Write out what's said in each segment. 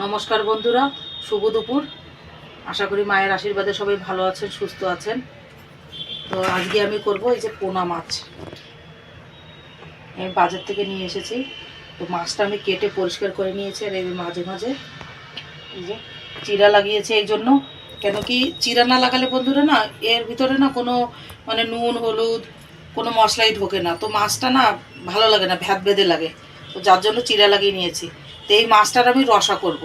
নমস্কার বন্ধুরা, শুভ দুপুর। আশা করি মায়ের আশীর্বাদে সবাই ভালো আছেন, সুস্থ আছেন। তো আজকে আমি করব এই যে পোনা মাছ। আমি বাজার থেকে নিয়ে এসেছি। তো মাছটা আমি কেটে পরিষ্কার করে নিয়েছি আর এই মাঝে মাঝে এই যে চিরা লাগিয়েছে এই জন্য। কেন কি চিরা না লাগালে বন্ধুরা না, এর ভিতরে না কোনো মানে নুন, হলুদ, কোনো মশলাই ঢোকে না। তো মাছটা না ভালো লাগে না ভ্যাত বেঁধে লাগে। তো যার জন্য চিরা লাগিয়ে নিয়েছি। তো এই মাছটার আমি রসা করব।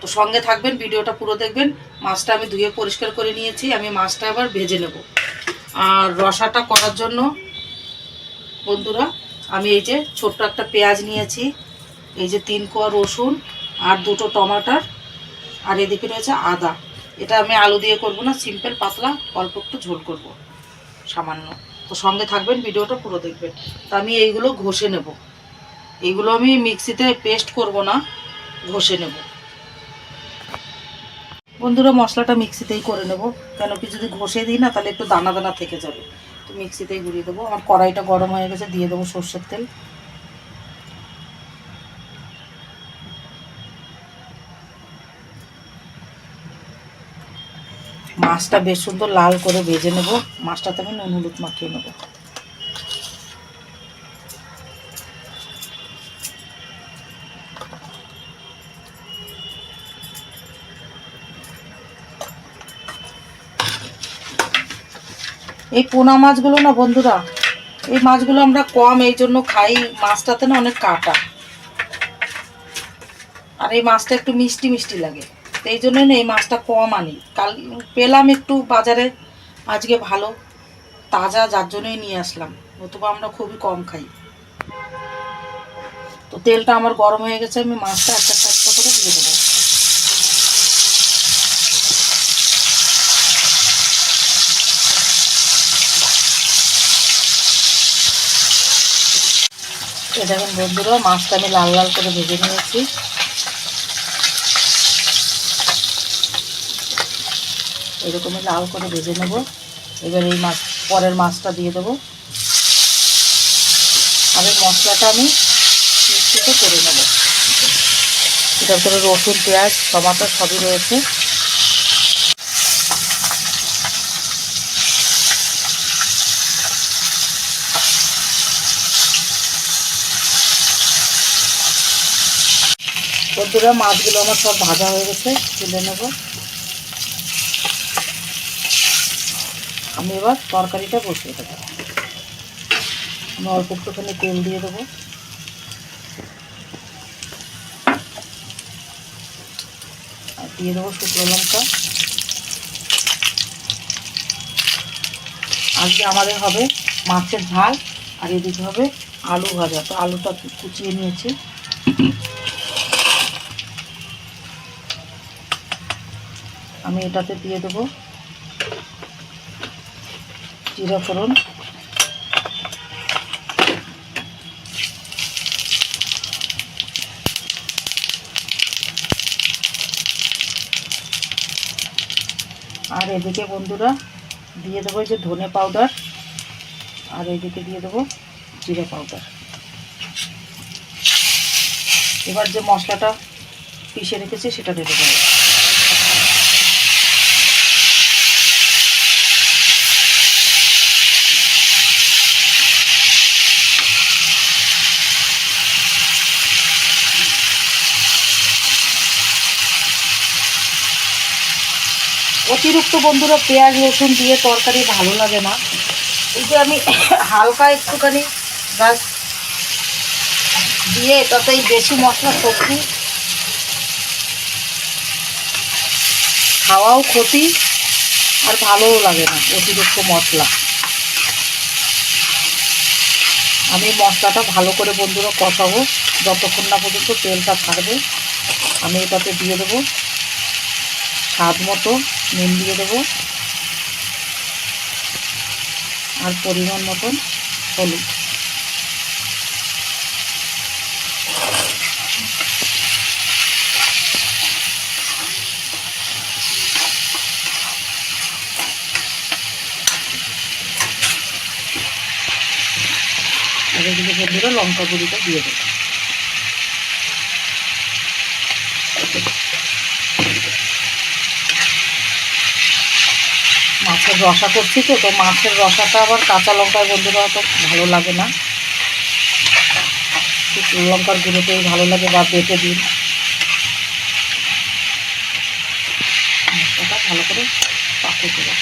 তো সঙ্গে থাকবেন, ভিডিওটা পুরো দেখবেন। মাছটা আমি ধুয়ে পরিষ্কার করে নিয়েছি, আমি মাছটা এবার ভেজে নেব। আর রসাটা করার জন্য বন্ধুরা, আমি এই যে ছোট্ট একটা পেঁয়াজ নিয়েছি, এই যে তিন কোয়া রসুন আর দুটো টমাটার, আর এদিকে রয়েছে আদা। এটা আমি আলু দিয়ে করব না, সিম্পল পাতলা, অল্প একটু ঝোল করব, সামান্য। তো সঙ্গে থাকবেন, ভিডিওটা পুরো দেখবেন। তো আমি এইগুলো ঘষে নেব। এইগুলো আমি মিক্সিতে পেস্ট করব না, ঘষে নেব। বন্ধুরা, মশলাটা মিক্সিতেই করে নেব। কেন কি যদি ঘষে দিই না, তাহলে একটু দানা দানা থেকে যাবে। তো মিক্সিতেই ঘুরিয়ে দেবো। আমার কড়াইটা গরম হয়ে গেছে, দিয়ে দেবো সর্ষের তেল। মাছটা বেশ সুন্দর লাল করে ভেজে নেব। মাছটাতে আমি নুন হলুদ মাখিয়ে নেব। এই পোনা মাছগুলো না বন্ধুরা, এই মাছগুলো আমরা কম, এই জন্য খাই। মাছটাতে না অনেক কাটা। আর এই মাছটা একটু মিষ্টি মিষ্টি লাগে। তো এই জন্যই না এই মাছটা কম আনি। কাল পেলাম একটু বাজারে, আজকে ভালো, তাজা, যার জন্যই নিয়ে আসলাম। নতুবা আমরা খুবই কম খাই। তো তেলটা আমার গরম হয়ে গেছে, আমি মাছটা একটা একটা করে দিয়ে দেবো। এই দেখেন বন্ধুরা, মাছটা আমি লাল লাল করে ভেজে নিয়েছি। এরকমই লাল করে ভেজে নেব। এবার এই মাছ, পরের মাছটা দিয়ে দেবো। আর এই মশলাটা আমি মিষ্টিতে করে নেব। এটার ভিতরে রসুন, পেঁয়াজ, টমাটো সবই রয়েছে। বন্ধুরা, মাছগুলো আমার সব ভাজা হয়ে গেছে, তুলে নেব। আমি এবার তরকারিটা বসিয়ে দেবো। আমি অল্প একটুখানি তেল দিয়ে দেবো। আর দিয়ে দেবো শুকনো লঙ্কা। আজকে আমাদের হবে মাছের ঝাল, আর এদিকে হবে আলু ভাজা। তো আলুটা কুচিয়ে নিয়েছি। আমি এটাতে দিয়ে দেবো। জিরা ফোড়ন। আর এদিকে বন্ধুরা দিয়ে দেবো যে ধনে পাউডার। আর এদিকে দিয়ে দেবো জিরা পাউডার। এবার যে মশলাটা পিষে রেখেছি সেটা দিয়ে দেবো। অতিরিক্ত বন্ধুরা পেঁয়াজ, রসুন দিয়ে তরকারি ভালো লাগে না। এই যে আমি হালকা একটুখানি গাছ দিয়ে এটাতেই বেশি মশলা সবজি খাওয়াও ক্ষতি আর ভালোও লাগে না অতিরিক্ত মশলা। আমি মশলাটা ভালো করে বন্ধুরা কষাবো, যতক্ষণ না পর্যন্ত তেলটা ছাড়বে আমি এটাতে দিয়ে দেবো। স্বাদ মতো নুন দিয়ে দেবো। আর পরিমাণ মতন হলুদ। বন্ধুরা লঙ্কা গুঁড়িটা দিয়ে দেবো। মাছের রসা করছি তো তো মাছের রসাটা আবার কাঁচা লঙ্কায় বন্ধুরা অত ভালো লাগে না। লঙ্কার গুঁড়োতেই ভালো লাগে বা বেটে দিন ভালো করে পাকে দেবো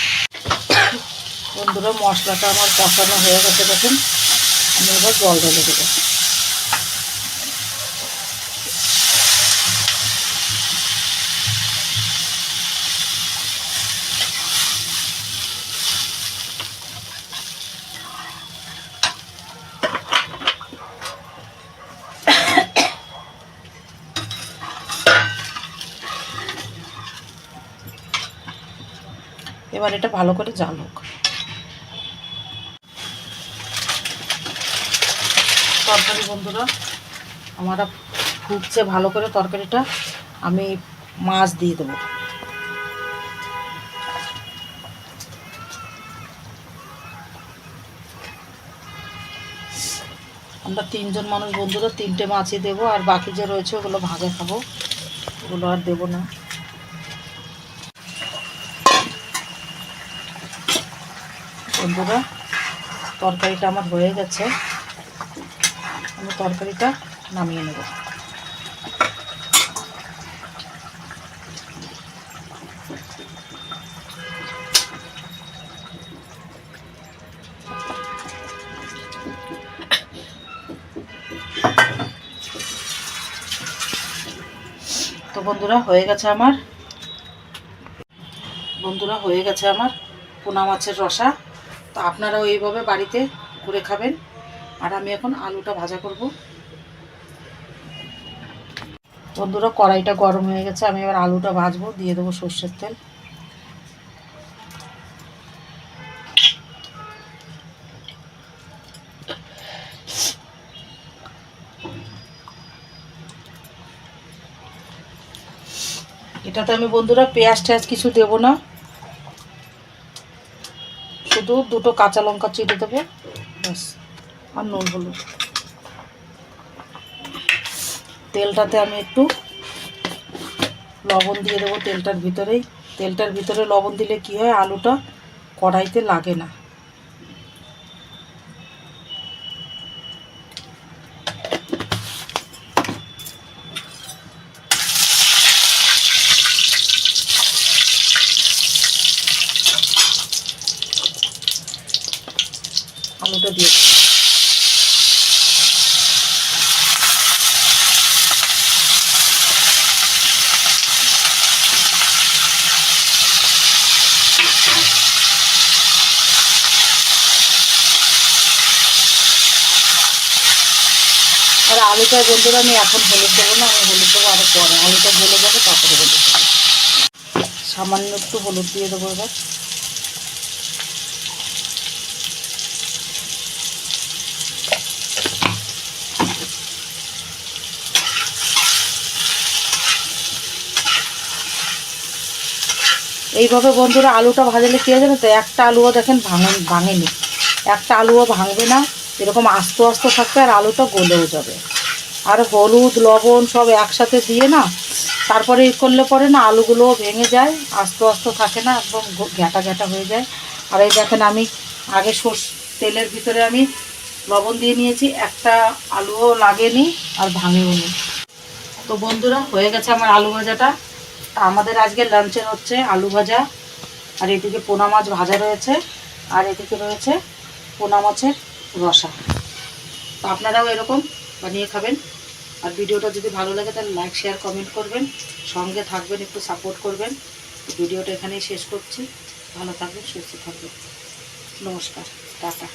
বন্ধুরা, মশলাটা আমার কষানো হয়ে গেছে দেখুন। আমি এবার জল ঢেলে দেবো। এবার এটা ভালো করে জাল হোক তরকারি বন্ধুরা, আমরা ফুটছে ভালো করে তরকারিটা, আমি মাছ দিয়ে দেবো। আমরা তিনজন মানুষ বন্ধুরা, তিনটে মাছই দেবো, আর বাকি যে রয়েছে ওগুলো ভাজা খাব। ওগুলো আর দেবো না। বন্ধুরা, তরকারিটা আমার হয়ে গেছে। আমি তরকারিটা নামিয়ে নেব। তো বন্ধুরা, হয়ে গেছে আমার। বন্ধুরা, হয়ে গেছে আমার পোনা মাছের রসা। তো আপনারাও এইভাবে বাড়িতে করে খাবেন। আর আমি এখন আলুটা ভাজা করব। বন্ধুরা, কড়াইটা গরম হয়ে গেছে। আমি এবার আলুটা ভাজবো, দিয়ে দেবো সর্ষের তেল। এটাতে আমি বন্ধুরা পেঁয়াজ টেয়াজ কিছু দেবো না। শুধু দুটো কাঁচা লঙ্কা চিটে দেবো। ব্যাস, আর নুন হলুদ। তেলটাতে আমি একটু লবণ দিয়ে দেবো তেলটার ভিতরেই। তেলটার ভিতরে লবণ দিলে কি হয়? আলুটা কড়াইতে লাগে না। আলুটা দিয়ে দেবো। আর আলুটা বন্ধুরা আমি এখন হলুদ দেবো না, আমি হলুদ দেবো আরও পরে। আলুটা গলে যাবে, তারপরে হলুদ সামান্য একটু হলুদ দিয়ে দেবো এবার। এইভাবে বন্ধুরা আলুটা ভাজলে কী জানো তো একটা আলুও দেখেন ভাঙে ভাঙেনি। একটা আলুও ভাঙবে না, এরকম আস্তে আস্তে থাকবে আর আলুটা গলেও যাবে। আর হলুদ, লবণ সব একসাথে দিয়ে না, তারপরে ই করলে পরে না আলুগুলোও ভেঙে যায়, আস্তে আস্তে থাকে না, একদম ঘ্যাটা ঘ্যাটা হয়ে যায়। আর এই দেখেন আমি আগে সর্ষ, তেলের ভিতরে আমি লবণ দিয়ে নিয়েছি, একটা আলুও লাগেনি আর ভাঙেও নি। তো বন্ধুরা হয়ে গেছে আমার আলু ভাজাটা। তা আমাদের আজকে লাঞ্চের হচ্ছে আলু ভাজা, আর এদিকে পোনা মাছ ভাজা রয়েছে, আর এদিকে রয়েছে পোনা মাছের রসা। তো আপনারাও এরকম বানিয়ে খাবেন। আর ভিডিওটা যদি ভালো লাগে তাহলে লাইক শেয়ার কমেন্ট করবেন। সঙ্গে থাকবেন, একটু সাপোর্ট করবেন। ভিডিওটা এখানেই শেষ করছি। ভালো থাকবেন, সুস্থ থাকবেন। নমস্কার, টাটা।